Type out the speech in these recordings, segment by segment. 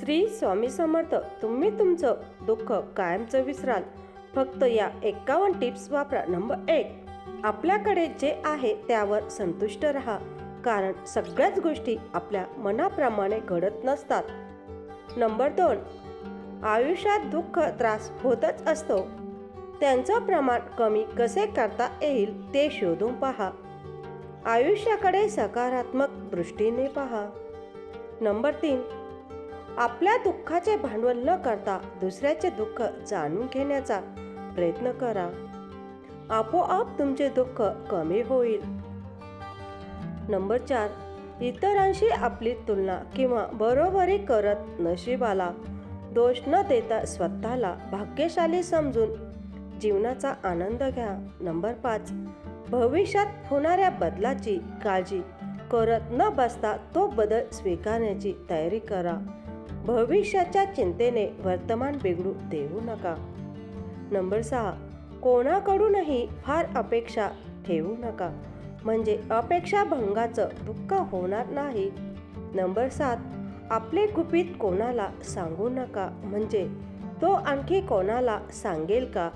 श्री स्वामी समर्थ तुम्ही तुमचं दुःख कायमचं विसराल. फक्त या एकावन्न टिप्स वापरा. नंबर एक आपल्याकडे जे आहे त्यावर संतुष्ट राहा. कारण सगळ्याच गोष्टी आपल्या मनाप्रमाणे घडत नसतात. नंबर दोन आयुष्यात दुःख त्रास होतच असतो. त्यांचं प्रमाण कमी कसे करता येईल ते शोधून पहा. आयुष्याकडे सकारात्मक दृष्टीने पहा. नंबर तीन आपल्या दुःखाचे भांडवल न करता दुसऱ्याचे दुःख जाणून घेण्याचा प्रयत्न करा. आपोआप तुमचे दुःख कमी होईल. नंबर चार. इतरांशी आपली तुलना किंवा बरोबरी करत नशिबाला दोष न देता स्वतःला भाग्यशाली समजून जीवनाचा आनंद घ्या. नंबर पाच. भविष्यात होणाऱ्या बदलाची काळजी करत न बसता तो बदल स्वीकारण्याची तयारी करा. भविष्याच्या चिंतेने वर्तमान बिघडू देऊ नका. नंबर सहा कोणाकडूनही फार अपेक्षा ठेवू नका. म्हणजे अपेक्षा भंगाचं दुःख होणार नाही. नंबर सात आपले गुपित कोणाला सांगू नका. म्हणजे तो आणखी कोणाला सांगेल का?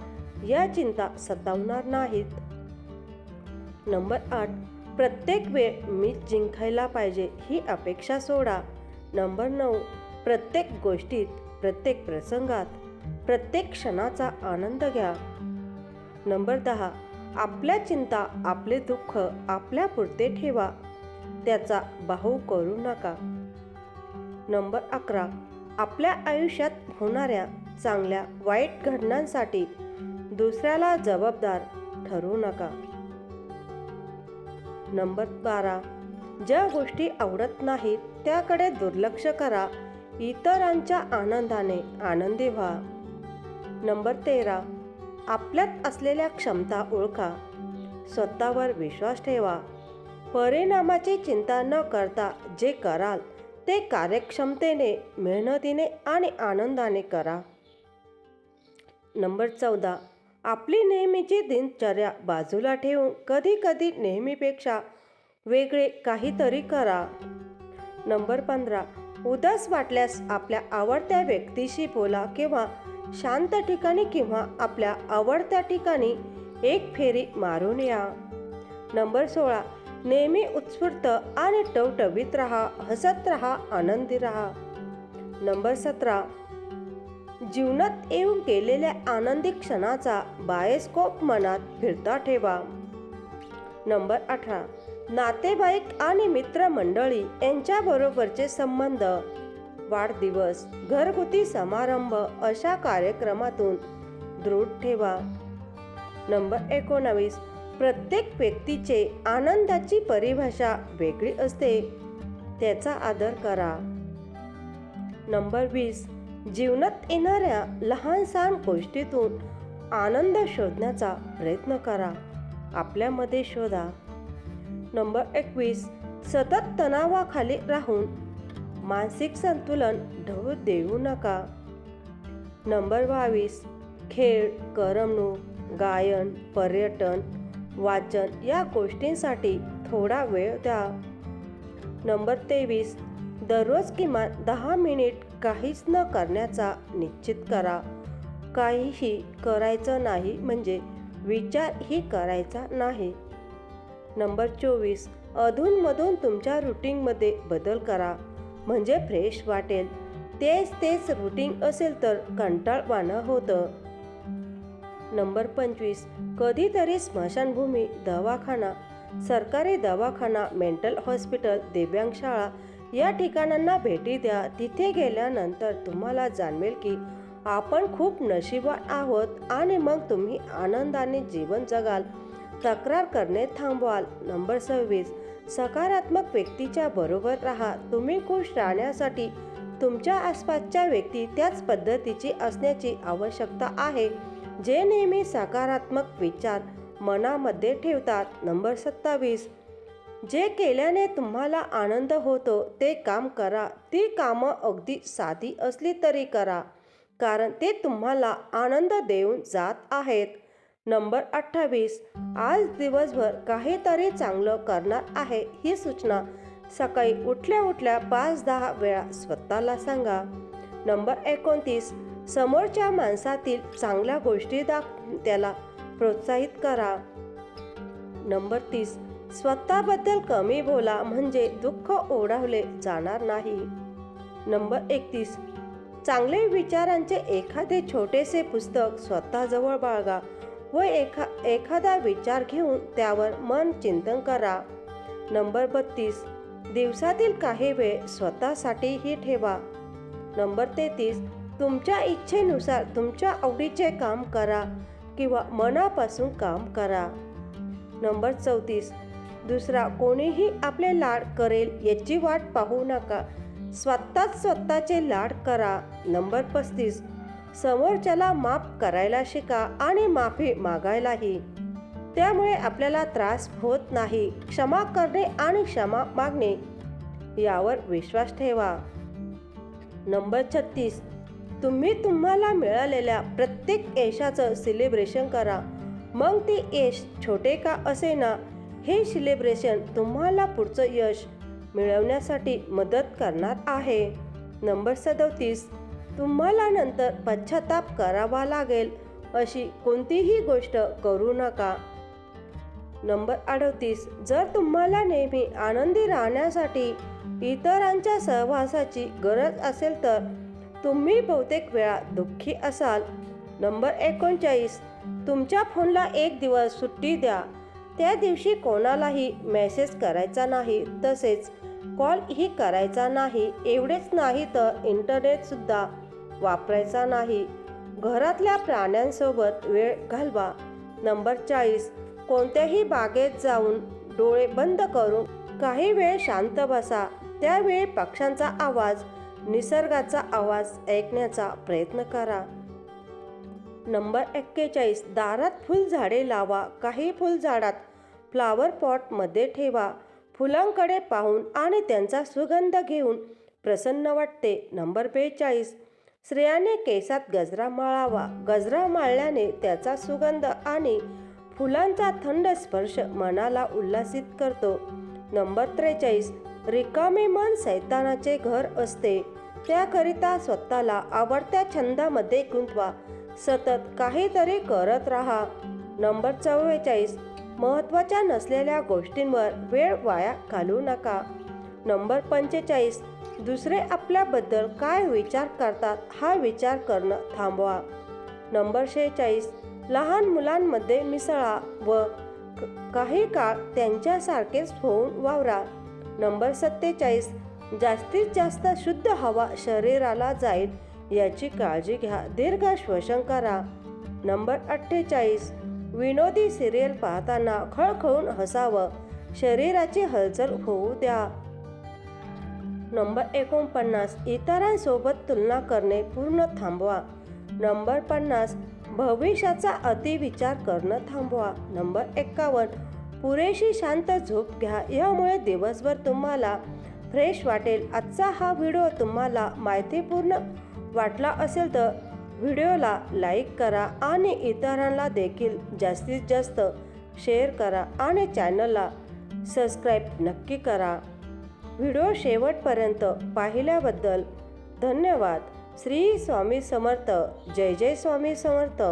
या चिंता सतावणार नाहीत. नंबर आठ प्रत्येक वेळ मी जिंकायला पाहिजे ही अपेक्षा सोडा. नंबर नऊ प्रत्येक गोष्टीत प्रत्येक प्रसंगात प्रत्येक क्षणाचा आनंद घ्या. नंबर दहा आपल्या चिंता आपले दुःख आपल्या पुरते ठेवा. त्याचा बाहू करू नका. नंबर अकरा आपल्या आयुष्यात होणाऱ्या चांगल्या वाईट घटनांसाठी दुसऱ्याला जबाबदार ठरू नका. नंबर बारा ज्या गोष्टी आवडत नाहीत त्याकडे दुर्लक्ष करा. इतरांच्या आनंदाने आनंदी व्हा. नंबर तेरा. आपल्यात असलेल्या क्षमता ओळखा. स्वतःवर विश्वास ठेवा. परिणामाची चिंता न करता जे कराल ते कार्यक्षमतेने मेहनतीने आणि आनंदाने करा. नंबर चौदा. आपली नेहमीची दिनचर्या बाजूला ठेवून कधी कधी नेहमीपेक्षा वेगळे काहीतरी करा. नंबर पंधरा. उदास वाटल्यास आपल्या आवडत्या व्यक्तीशी बोला किंवा शांत ठिकाणी किंवा आपल्या आवडत्या ठिकाणी एक फेरी मारून या. नंबर सोळा नेहमी उत्स्फूर्त आणि टवटवीत राहा हसत राहा आनंदी राहा. नंबर सतरा जीवनात येऊन गेलेल्या आनंदी क्षणाचा बायस्कोप मनात फिरता ठेवा. नंबर अठरा नातेवाईक आणि मित्रमंडळी यांच्याबरोबरचे संबंध. वाढदिवस घरगुती समारंभ अशा कार्यक्रमातून दृढ ठेवा. नंबर एकोणावीस प्रत्येक व्यक्तीचे आनंदाची परिभाषा वेगळी असते त्याचा आदर करा. नंबर वीस जीवनात येणाऱ्या लहान सहान गोष्टीतून आनंद शोधण्याचा प्रयत्न करा. आपल्यामध्ये शोधा. नंबर एकवीस सतत तणावाखाली राहून मानसिक संतुलन ढवू देऊ नका. नंबर बावीस खेळ करमणूक गायन पर्यटन वाचन या गोष्टींसाठी थोडा वेळ द्या. नंबर तेवीस दररोज किमान दहा मिनिट काहीच न करण्याचा निश्चित करा. काहीही करायचं नाही म्हणजे विचारही करायचा नाही. नंबर चोवीस. अधूनमधून तुमच्या रुटीनमध्ये बदल करा. म्हणजे फ्रेश वाटेल. तेच तेच रुटीन असेल तर कंटाळवाणं होतं. नंबर पंचवीस. कधीतरी स्मशानभूमी दवाखाना सरकारी दवाखाना मेंटल हॉस्पिटल दिव्यांग शाळा या ठिकाणांना भेटी द्या. तिथे गेल्यानंतर तुम्हाला जाणवेल की आपण खूप नशिबात आहोत आणि मग तुम्ही आनंदाने जीवन जगाल. तक्रार करणे थांबवाल. नंबर सव्वीस. सकारात्मक व्यक्तीच्या बरोबर राहा. तुम्ही खुश राहण्यासाठी तुमच्या आसपासच्या व्यक्ती त्याच पद्धतीची असण्याची आवश्यकता आहे जे नेहमी सकारात्मक विचार मनामध्ये ठेवतात. नंबर सत्तावीस. जे केल्याने तुम्हाला आनंद होतो ते काम करा. ती कामं अगदी साधी असली तरी करा कारण ते तुम्हाला आनंद देऊन जात आहेत. नंबर अठ्ठावीस. आज दिवसभर काहीतरी चांगलं करणार आहे ही सूचना. सकाळी उठल्या उठल्या पाच दहा वेळा स्वतःला सांगा. नंबर एकोणतीस. समोरच्या माणसातील चांगल्या गोष्टी दाख त्याला प्रोत्साहित करा. नंबर तीस. स्वतःबद्दल कमी बोला म्हणजे दुःख ओढावले जाणार नाही. नंबर एकतीस. चांगले विचारांचे एखादे छोटेसे पुस्तक स्वतःजवळ बाळगा. व एखा एखादा विचार घेऊन त्यावर मन चिंतन करा. नंबर बत्तीस दिवसातील काही वेळ स्वतःसाठीही ठेवा. नंबर तेहतीस तुमच्या इच्छेनुसार तुमच्या आवडीचे काम करा किंवा मनापासून काम करा. नंबर चौतीस दुसरा कोणीही आपले लाड करेल याची वाट पाहू नका. स्वतःच स्वतःचे लाड करा. नंबर पस्तीस समोरच्याला माफ करायला शिका आणि माफी मागायलाही. त्यामुळे आपल्याला त्रास होत नाही. क्षमा करणे आणि क्षमा मागणे यावर विश्वास ठेवा. नंबर छत्तीस. तुम्ही तुम्हाला मिळालेल्या प्रत्येक यशाचं सेलिब्रेशन करा. मग ते यश छोटे का असे ना हे सेलिब्रेशन तुम्हाला पुढचं यश मिळवण्यासाठी मदत करणार आहे. नंबर सदोतीस. तुम्हाला नंतर पश्चाताप करावा लागेल अशी कोणतीही गोष्ट करू नका. नंबर अडतीस. जर तुम्हाला नेहमी आनंदी राहण्यासाठी इतरांच्या सहवासाची गरज असेल तर तुम्ही बहुतेक वेळा दुःखी असाल. नंबर एकोणचाळीस. तुमच्या फोनला एक दिवस सुट्टी द्या. त्या दिवशी कोणालाही मेसेज करायचा नाही तसेच कॉलही करायचा नाही एवढेच नाही तर इंटरनेटसुद्धा वापरायचा नाही. घरातल्या प्राण्यांसोबत वेळ घालवा. नंबर चाळीस. कोणत्याही बागेत जाऊन डोळे बंद करून काही वेळ शांत बसा. त्यावेळी पक्ष्यांचा आवाज निसर्गाचा आवाज ऐकण्याचा प्रयत्न करा. नंबर एक्केचाळीस. दारात फुलझाडे लावा. काही फुलझाडात फ्लावर पॉटमध्ये ठेवा. फुलांकडे पाहून आणि त्यांचा सुगंध घेऊन प्रसन्न वाटते. नंबर बेचाळीस. स्त्रियाने केसात गजरा माळावा. गजरा माळल्याने त्याचा सुगंध आणि फुलांचा थंड स्पर्श मनाला उल्हासित करतो. नंबर त्रेचाळीस. रिकामे मन सैतानाचे घर असते. त्याकरिता स्वतःला आवडत्या छंदामध्ये गुंतवा. सतत काहीतरी करत राहा. नंबर चव्वेचाळीस. महत्त्वाच्या नसलेल्या गोष्टींवर वेळ वाया घालू नका. नंबर पंचेचाळीस. दुसरे आपल्याबद्दल काय विचार करतात हा विचार करणं थांबवा. नंबर शेहेचाळीस. लहान मुलांमध्ये मिसळा व काही काळ त्यांच्यासारखेच होऊन वावरा नंबर सत्तेचाळीस. जास्तीत जास्त शुद्ध हवा शरीराला जाईल याची काळजी घ्या दीर्घ श्वसन करा. नंबर अठ्ठेचाळीस. विनोदी सिरियल पाहताना खळखळून हसावं. शरीराची हलचल होऊ द्या. नंबर एकोणपन्नास इतरांसोबत तुलना करणे पूर्ण थांबवा. नंबर पन्नास भविष्याचा अतिविचार करणं थांबवा. नंबर एक्कावन्न पुरेशी शांत झोप घ्या. यामुळे दिवसभर तुम्हाला फ्रेश वाटेल. आजचा हा व्हिडिओ तुम्हाला माहितीपूर्ण वाटला असेल तर व्हिडिओला लाईक करा आणि इतरांना देखील जास्तीत जास्त शेअर करा आणि चॅनलला सबस्क्राईब नक्की करा. व्हिडिओ शेवटपर्यंत पाहिल्याबद्दल धन्यवाद. श्री स्वामी समर्थ. जय जय स्वामी समर्थ.